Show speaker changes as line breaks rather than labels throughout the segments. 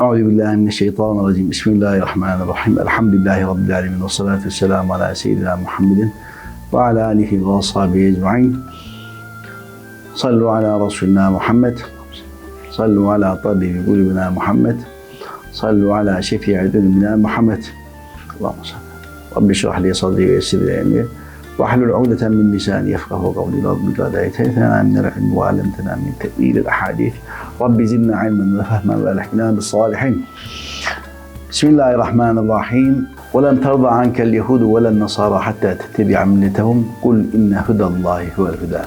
أعوذ بالله من الشيطان الرجيم. بسم الله الرحمن الرحيم. الحمد لله رب العالمين والصلاة والسلام على سيدنا محمد وعلى آله وأصحابه أجمعين. صلوا على رسولنا محمد صلوا على طبيب قلوبنا محمد صلوا على شفيع ذنوبنا محمد. اللهم صل رب اشرح لي صدري ويسر لي أمري. واحلل عقدة من لساني يفقه قولي. رب لا تنام من العلم وعلمتنا من تأويل الأحاديث. رب زدنا علما وفهما والحقنا بالصالحين بسم الله الرحمن الرحيم ولن ترضى عنك اليهود ولا النصارى حتى تتبع ملتهم قل إن هدى الله هو الهدى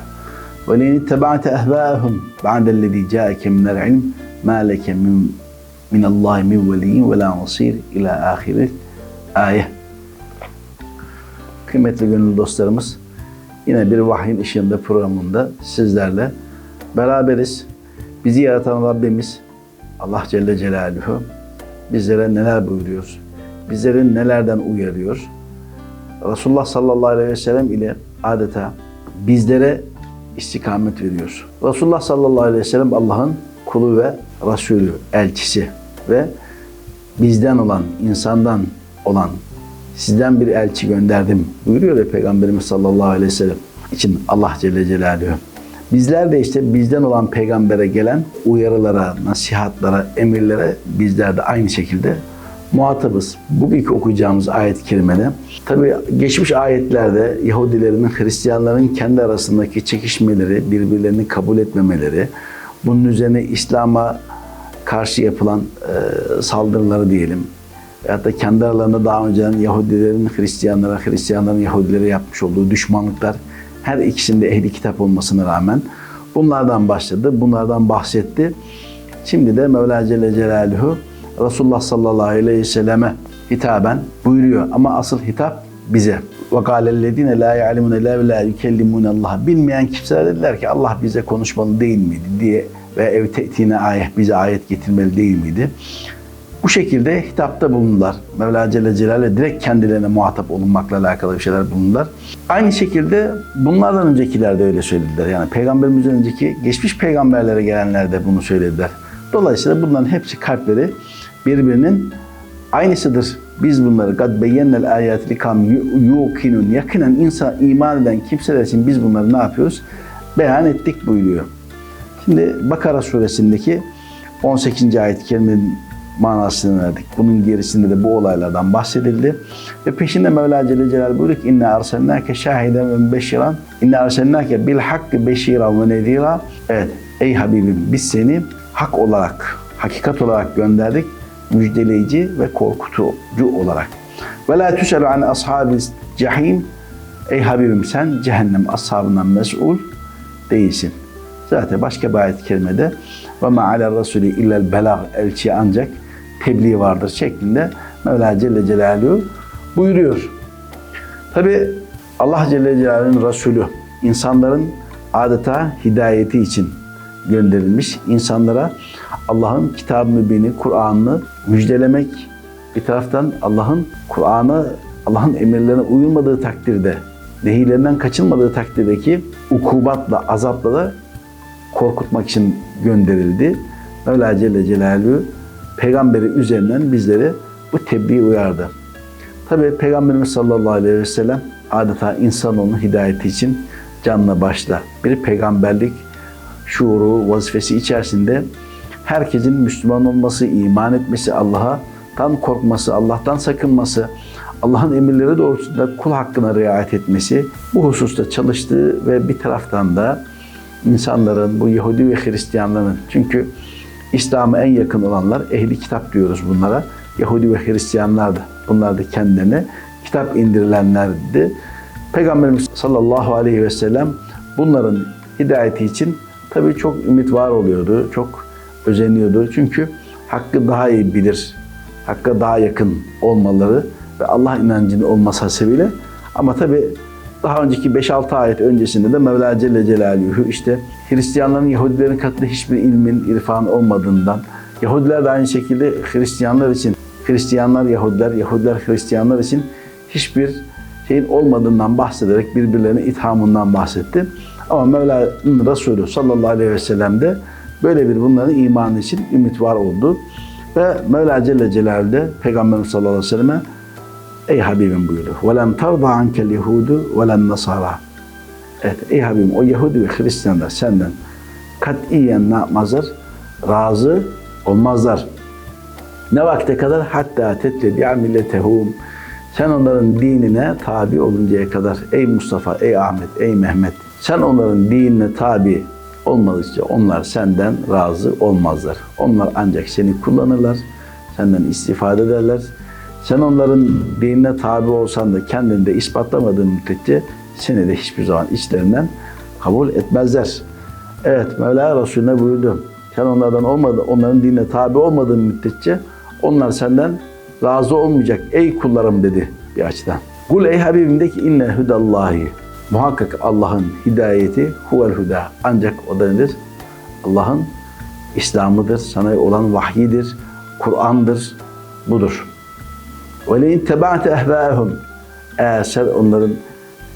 ولئن اتبعت أهواءهم بعد الذي جاءك من العلم ما لك من من الله من ولي ولا نصير إلى آخر آية Kıymetli gönül dostlarımız, yine bir vahyin ışığında programında sizlerle beraberiz. Bizi yaratan Rabbimiz Allah Celle Celaluhu bizlere neler buyuruyor? Bizleri nelerden uyarıyor? Resulullah sallallahu aleyhi ve sellem ile adeta bizlere istikamet veriyor. Resulullah sallallahu aleyhi ve sellem Allah'ın kulu ve Resulü, elçisi ve bizden olan, insandan olan sizden bir elçi gönderdim buyuruyor ya Peygamberimiz sallallahu aleyhi ve sellem için Allah Celle Celaluhu. Bizler de işte bizden olan peygambere gelen uyarılara, nasihatlara, emirlere bizler de aynı şekilde muhatabız. Bugünkü okuyacağımız ayet-i kerimede tabi geçmiş ayetlerde Yahudilerin, Hristiyanların kendi arasındaki çekişmeleri, birbirlerini kabul etmemeleri, bunun üzerine İslam'a karşı yapılan e, saldırıları diyelim, da kendi aralarında daha önceden Yahudilerin Hristiyanlara, Hristiyanların Yahudilere yapmış olduğu düşmanlıklar her ikisinde ehli kitap olmasına rağmen bunlardan başladı, bunlardan bahsetti. Şimdi de Mevla Celle Celaluhu Resulullah sallallahu aleyhi ve selleme hitaben buyuruyor ama asıl hitap bize. وَقَالَ الَّذ۪ينَ لَا يَعْلِمُونَ لَا وَلَا يُكَلِّمُونَ اللّٰهِ Bilmeyen kimseler dediler ki Allah bize konuşmalı değil miydi diye ve ev te'tine ayet bize ayet getirmeli değil miydi? Bu şekilde hitapta bulundular. Mevla Celle Celaluhu direkt kendilerine muhatap olunmakla alakalı bir şeyler bulundular. Aynı şekilde bunlardan öncekiler de öyle söylediler. Yani peygamberimizden önceki geçmiş peygamberlere gelenler de bunu söylediler. Dolayısıyla bunların hepsi kalpleri birbirinin aynısıdır. Biz bunları kad beyyennel ayati likam yuqinun yakinen insan iman eden kimseler için biz bunları ne yapıyoruz? Beyan ettik buyuruyor. Şimdi Bakara suresindeki 18. ayet-i kerimenin manasını verdik. Bunun gerisinde de bu olaylardan bahsedildi. Ve peşinde Mevla Celle Celaluhu buyuruyor ki inna arsalnake şahiden ve mübeşşiran inna arsalnake bil hakkı beşiran ve nedira evet ey Habibim biz seni hak olarak hakikat olarak gönderdik müjdeleyici ve korkutucu olarak. Ve la tüselu an ashabi cehim ey Habibim sen cehennem ashabından mesul değilsin. Zaten başka bir ayet-i kerimede ve ma ala rasulü illel belag elçi ancak tebliğ vardır şeklinde Mevla Celle Celaluhu buyuruyor. Tabi Allah Celle Celaluhu'nun Resulü insanların adeta hidayeti için gönderilmiş. insanlara Allah'ın kitab-ı mübini, Kur'an'ını müjdelemek bir taraftan Allah'ın Kur'an'a, Allah'ın emirlerine uyulmadığı takdirde, nehirlerinden kaçınmadığı takdirdeki ukubatla, azapla da korkutmak için gönderildi. Mevla Celle Celaluhu peygamberi üzerinden bizleri bu tebliği uyardı. Tabi Peygamberimiz sallallahu aleyhi ve sellem adeta insanoğlunun hidayeti için canla başla bir peygamberlik şuuru, vazifesi içerisinde herkesin Müslüman olması, iman etmesi, Allah'tan korkması, Allah'tan sakınması, Allah'ın emirleri doğrultusunda kul hakkına riayet etmesi, bu hususta çalıştığı ve bir taraftan da insanların, bu Yahudi ve Hristiyanların, çünkü İslam'a en yakın olanlar ehli kitap diyoruz bunlara. Yahudi ve Hristiyanlar da bunlar da kendilerine kitap indirilenlerdi. Peygamberimiz sallallahu aleyhi ve sellem bunların hidayeti için tabii çok ümit var oluyordu, çok özeniyordu. Çünkü hakkı daha iyi bilir, hakka daha yakın olmaları ve Allah inancını olması hasebiyle ama tabii daha önceki 5-6 ayet öncesinde de Mevla Celle Celaluhu işte Hristiyanların Yahudilerin katında hiçbir ilmin, irfan olmadığından, Yahudiler de aynı şekilde Hristiyanlar için, Hristiyanlar Yahudiler, Yahudiler Hristiyanlar için hiçbir şeyin olmadığından bahsederek birbirlerine ithamından bahsetti. Ama Mevla'nın Resulü sallallahu aleyhi ve sellem de böyle bir bunların imanı için ümit var oldu. Ve Mevla Celle Celaluhu Peygamberimiz sallallahu aleyhi ve selleme Ey Habibim buyuruyor. وَلَنْ تَرْضَ عَنْكَ الْيَهُودُ وَلَنْ نَصَارَى Evet ey Habibim o Yahudi ve Hristiyanlar senden katiyen ne yapmazlar? Razı olmazlar. Ne vakte kadar? Hatta tetlebi'a milletehum. Sen onların dinine tabi oluncaya kadar ey Mustafa, ey Ahmet, ey Mehmet. Sen onların dinine tabi olmadıkça onlar senden razı olmazlar. Onlar ancak seni kullanırlar, senden istifade ederler. Sen onların dinine tabi olsan da kendini de ispatlamadığın müddetçe seni de hiçbir zaman içlerinden kabul etmezler. Evet Mevla Resulüne buyurdu. Sen onlardan olmadı, onların dinine tabi olmadığın müddetçe onlar senden razı olmayacak ey kullarım dedi bir açıdan. Kul ey Habibim de ki inne hudallahi. Muhakkak Allah'ın hidayeti huvel huda. Ancak o da nedir? Allah'ın İslam'ıdır, sana olan vahyidir, Kur'an'dır, budur. Ve le inteba'te ehvâehum. Eğer sen onların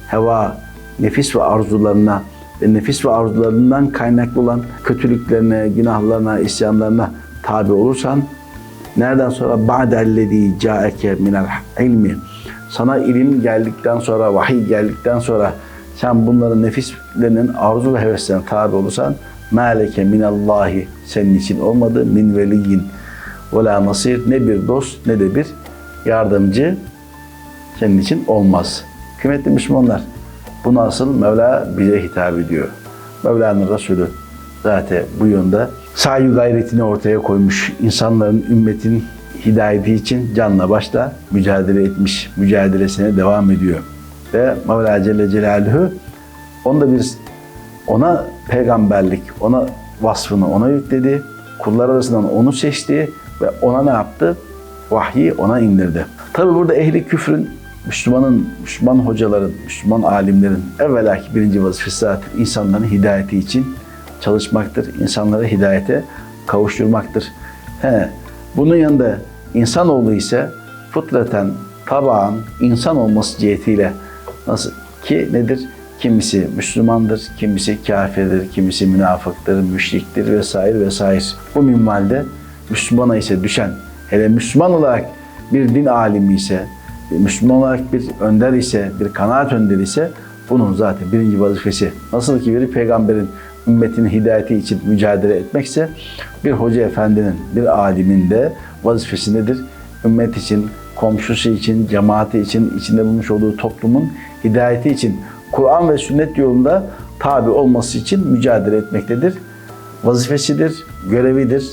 heva, nefis ve arzularına ve nefis ve arzularından kaynaklı olan kötülüklerine, günahlarına, isyanlarına tabi olursan nereden sonra? Ba'dellezî câeke minel ilmi. Sana ilim geldikten sonra, vahiy geldikten sonra sen bunların nefislerinin arzu ve heveslerine tabi olursan mâleke minallahi senin için olmadı min veliyyin. Ve la nasir ne bir dost ne de bir yardımcı senin için olmaz. Kıymetli Müslümanlar, bunu asıl Mevla bize hitap ediyor. Mevla'nın Resulü zaten bu yönde sahi gayretini ortaya koymuş. insanların, ümmetin hidayeti için canla başla mücadele etmiş. Mücadelesine devam ediyor. Ve Mevla Celle Celaluhu onda bir ona peygamberlik, ona vasfını ona yükledi. Kullar arasından onu seçti ve ona ne yaptı? Vahyi ona indirdi. Tabi burada ehli küfrün Müslümanın, Müslüman hocaların, Müslüman alimlerin evvelaki birinci vazifesi zaten insanların hidayeti için çalışmaktır. İnsanları hidayete kavuşturmaktır. He, bunun yanında insanoğlu ise fıtraten, tabağın insan olması cihetiyle nasıl ki nedir? Kimisi Müslümandır, kimisi kafirdir, kimisi münafıktır, müşriktir vesaire vesaire. Bu minvalde Müslümana ise düşen, hele Müslüman olarak bir din alimi ise, Müslüman olarak bir önder ise, bir kanaat önderi ise bunun zaten birinci vazifesi. Nasıl ki bir peygamberin ümmetin hidayeti için mücadele etmekse bir hoca efendinin, bir alimin de vazifesi nedir? Ümmet için, komşusu için, cemaati için, içinde bulmuş olduğu toplumun hidayeti için Kur'an ve sünnet yolunda tabi olması için mücadele etmektedir. Vazifesidir, görevidir.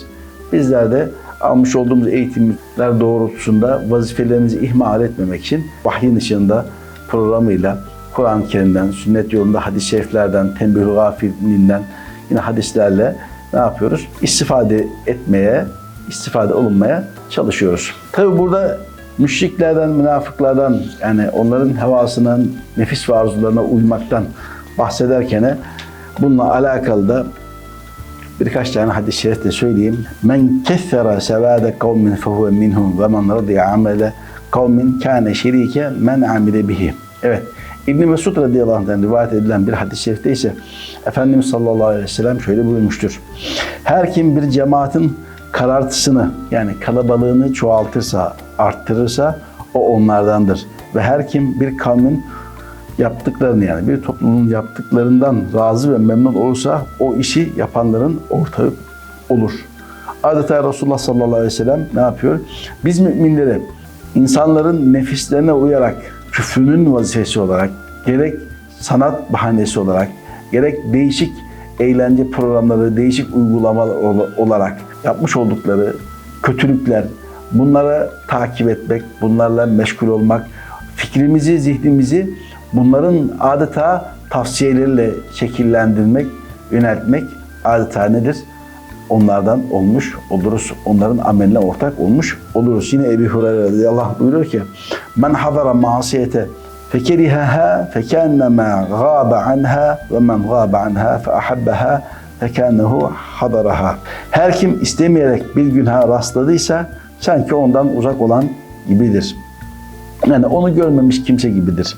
Bizler de almış olduğumuz eğitimler doğrultusunda vazifelerimizi ihmal etmemek için vahyin ışığında programıyla Kur'an-ı Kerim'den, sünnet yolunda hadis-i şeriflerden, tembih-ü gafilinden yine hadislerle ne yapıyoruz? İstifade etmeye, istifade olunmaya çalışıyoruz. Tabi burada müşriklerden, münafıklardan yani onların hevasının nefis ve arzularına uymaktan bahsederken bununla alakalı da birkaç tane hadis-i şerif de söyleyeyim. Men kessera sevade kavmin fehuve minhum ve men radiya amele kavmin kâne şerike men amile bihi. Evet. İbn Mesud radıyallahu anh'den rivayet edilen bir hadis-i şerifte ise Efendimiz sallallahu aleyhi ve sellem şöyle buyurmuştur. Her kim bir cemaatin karartısını yani kalabalığını çoğaltırsa, arttırırsa o onlardandır. Ve her kim bir kavmin yaptıklarını yani bir toplumun yaptıklarından razı ve memnun olursa o işi yapanların ortağı olur. Adeta Resulullah sallallahu aleyhi ve sellem ne yapıyor? Biz müminleri insanların nefislerine uyarak küfrünün vazifesi olarak gerek sanat bahanesi olarak gerek değişik eğlence programları, değişik uygulamalar olarak yapmış oldukları kötülükler, bunlara takip etmek, bunlarla meşgul olmak, fikrimizi, zihnimizi bunların adeta tavsiyeleriyle şekillendirmek, yöneltmek adeta nedir? Onlardan olmuş oluruz. Onların ameline ortak olmuş oluruz. Yine Ebi Hureyre radıyallahu buyuruyor ki Men hadara masiyete fekerihaha fekennema gâbe anha ve men gâbe anha fe ahabbaha fekennehu hadaraha. Her kim istemeyerek bir günaha rastladıysa sanki ondan uzak olan gibidir. Yani onu görmemiş kimse gibidir.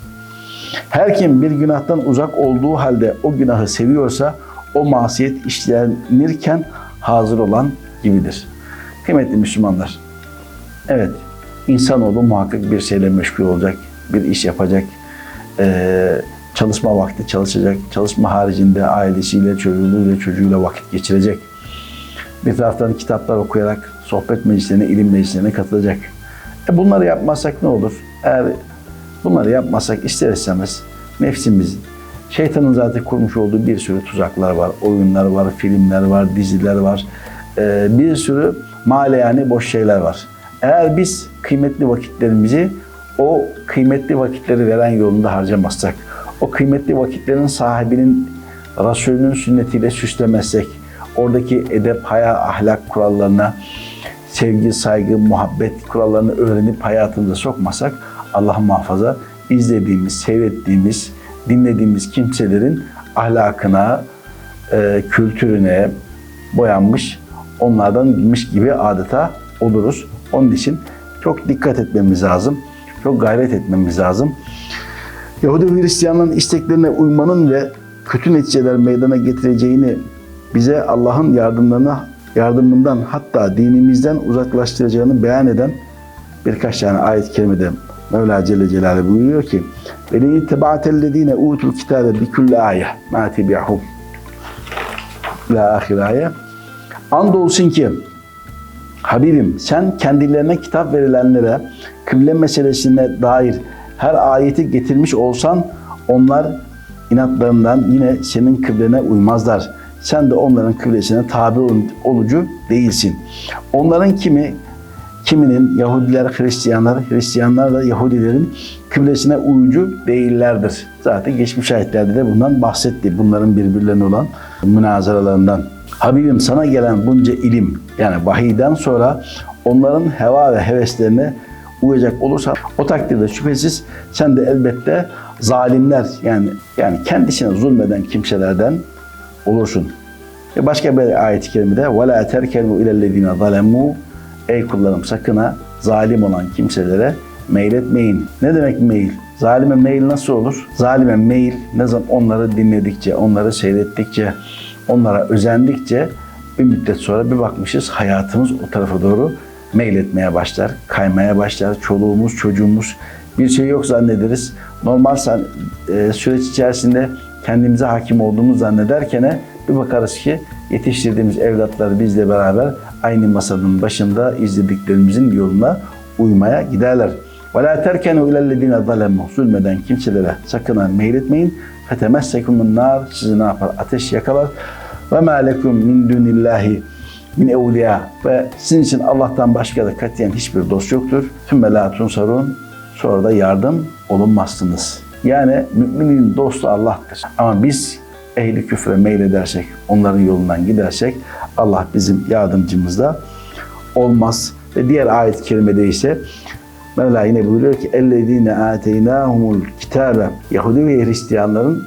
Her kim bir günahtan uzak olduğu halde o günahı seviyorsa o masiyet işlenirken hazır olan gibidir. Kıymetli Müslümanlar, evet insanoğlu muhakkak bir şeyle meşgul olacak, bir iş yapacak, Ee, çalışma vakti çalışacak, çalışma haricinde ailesiyle, çocuğuyla, çocuğuyla vakit geçirecek. Bir taraftan kitaplar okuyarak sohbet meclislerine, ilim meclislerine katılacak. E bunları yapmazsak ne olur? Eğer bunları yapmazsak ister istemez nefsimiz, şeytanın zaten kurmuş olduğu bir sürü tuzaklar var, oyunlar var, filmler var, diziler var. Ee, bir sürü male yani boş şeyler var. Eğer biz kıymetli vakitlerimizi o kıymetli vakitleri veren yolunda harcamazsak, o kıymetli vakitlerin sahibinin Resulünün sünnetiyle süslemezsek, oradaki edep, haya, ahlak kurallarına, sevgi, saygı, muhabbet kurallarını öğrenip hayatımıza sokmasak Allah muhafaza izlediğimiz, seyrettiğimiz, dinlediğimiz kimselerin ahlakına, e, kültürüne boyanmış, onlardan bilmiş gibi adeta oluruz. Onun için çok dikkat etmemiz lazım. Çok gayret etmemiz lazım. Yahudi ve Hristiyanların isteklerine uymanın ve kötü neticeler meydana getireceğini bize Allah'ın yardımlarına yardımından hatta dinimizden uzaklaştıracağını beyan eden birkaç tane ayet-i kerimede Mevla Celle Celaluhu buyuruyor ki Beni ittibaatellezine utul kitabe bi kulli ayet ma tibihum la ahir ayet Andolsun ki Habibim sen kendilerine kitap verilenlere kıble meselesine dair her ayeti getirmiş olsan onlar inatlarından yine senin kıblene uymazlar. Sen de onların kıblesine tabi olucu değilsin. Onların kimi kiminin Yahudiler, Hristiyanlar, Hristiyanlar da Yahudilerin kıblesine uyucu değillerdir. Zaten geçmiş ayetlerde de bundan bahsetti. Bunların birbirlerine olan münazaralarından. Habibim sana gelen bunca ilim yani vahiyden sonra onların heva ve heveslerine uyacak olursa o takdirde şüphesiz sen de elbette zalimler yani yani kendisine zulmeden kimselerden olursun. Ve başka bir ayet-i kerimede وَلَا تَرْكَنُوا اِلَى الَّذ۪ينَ ظَلَمُوا Ey kullarım sakın ha zalim olan kimselere meyletmeyin. Ne demek meyil? Zalime meyil nasıl olur? Zalime meyil ne zaman onları dinledikçe, onları seyrettikçe, onlara özendikçe bir müddet sonra bir bakmışız hayatımız o tarafa doğru meyletmeye başlar, kaymaya başlar. Çoluğumuz, çocuğumuz bir şey yok zannederiz. Normal e, süreç içerisinde kendimize hakim olduğumuzu zannederken bir bakarız ki yetiştirdiğimiz evlatlar bizle beraber aynı masanın başında izlediklerimizin yoluna uymaya giderler. وَلَا تَرْكَنُوا اِلَى الَّذ۪ينَ ظَلَمُوا Zulmeden kimselere sakın ha meyletmeyin. فَتَمَسَّكُمُ النَّارِ Sizi ne yapar? Ateş yakalar. وَمَا لَكُمْ مِنْ دُونِ اللّٰهِ min evliya ve sizin için Allah'tan başka da katiyen hiçbir dost yoktur. Tümme la tunsarun sonra da yardım olunmazsınız. Yani müminin dostu Allah'tır. Ama biz ehli küfre meyledersek, onların yolundan gidersek Allah bizim yardımcımız da olmaz. Ve diğer ayet-i kerimede ise Mevla yine buyuruyor ki اَلَّذ۪ينَ آتَيْنَاهُمُ الْكِتَابَ Yahudi ve Hristiyanların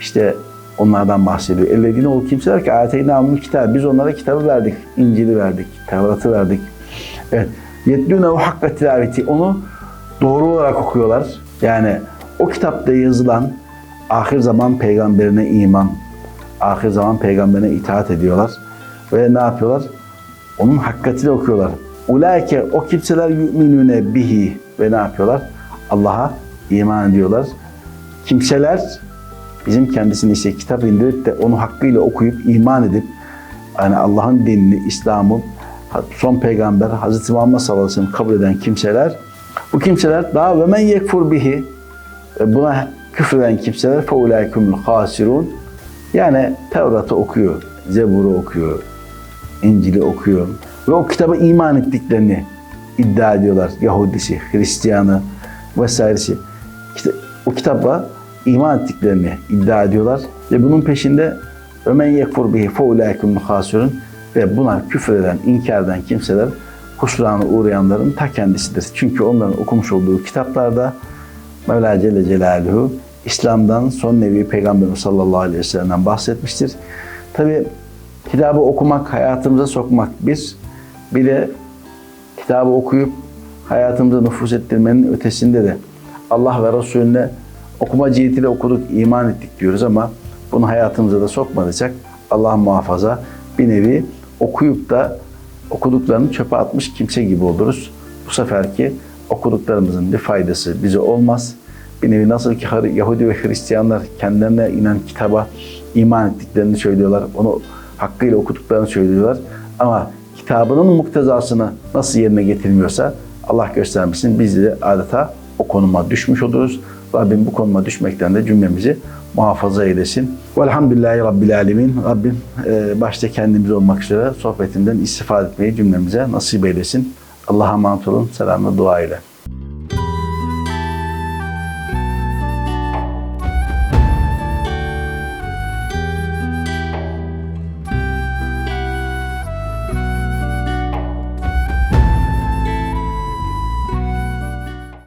işte onlardan bahsediyor. Ellediğine o kimseler ki ateynâhumul kitap. Biz onlara kitabı verdik. İncil'i verdik. Tevrat'ı verdik. Evet. Yetlûne o hakka tilaveti. Onu doğru olarak okuyorlar. Yani o kitapta yazılan ahir zaman peygamberine iman, ahir zaman peygamberine itaat ediyorlar. Ve ne yapıyorlar? Onun hakikatiyle okuyorlar. Ulaike o kimseler yu'minune bihi ve ne yapıyorlar? Allah'a iman ediyorlar. Kimseler bizim kendisini işte kitap indirip de onu hakkıyla okuyup iman edip yani Allah'ın dinini, İslam'ı, son peygamber Hazreti Muhammed sallallahu aleyhi ve sellem kabul eden kimseler bu kimseler daha ve men yekfur bihi buna küfreden kimseler fe ulaikumul hasirun yani Tevrat'ı okuyor, Zebur'u okuyor, İncil'i okuyor ve o kitaba iman ettiklerini iddia ediyorlar. Yahudisi, Hristiyanı vesairesi. İşte o kitaba iman ettiklerini iddia ediyorlar. Ve bunun peşinde ömen yekfur bihi feulâikum hasirun ve buna küfür eden, inkar eden kimseler husrana uğrayanların ta kendisidir. Çünkü onların okumuş olduğu kitaplarda Mevla Celle Celaluhu İslam'dan son nevi Peygamberimiz sallallahu aleyhi ve sellem'den bahsetmiştir. Tabi kitabı okumak, hayatımıza sokmak bir, bir de kitabı okuyup hayatımıza nüfus ettirmenin ötesinde de Allah ve Resulüne okuma cihetiyle okuduk, iman ettik diyoruz ama bunu hayatımıza da sokmadıysak Allah muhafaza bir nevi okuyup da okuduklarını çöpe atmış kimse gibi oluruz. Bu seferki okuduklarımızın bir faydası bize olmaz. Bir nevi nasıl ki Yahudi ve Hristiyanlar kendilerine inen kitaba iman ettiklerini söylüyorlar. Onu hakkıyla okuduklarını söylüyorlar. Ama kitabının muktezasını nasıl yerine getirmiyorsa Allah göstermesin biz de adeta o konuma düşmüş oluruz. Rabbim bu konuma düşmekten de cümlemizi muhafaza eylesin. Velhamdülillahi Rabbil Alemin. Rabbim e, başta kendimiz olmak üzere sohbetinden istifade etmeyi cümlemize nasip eylesin. Allah'a emanet olun. Selamla dua ile.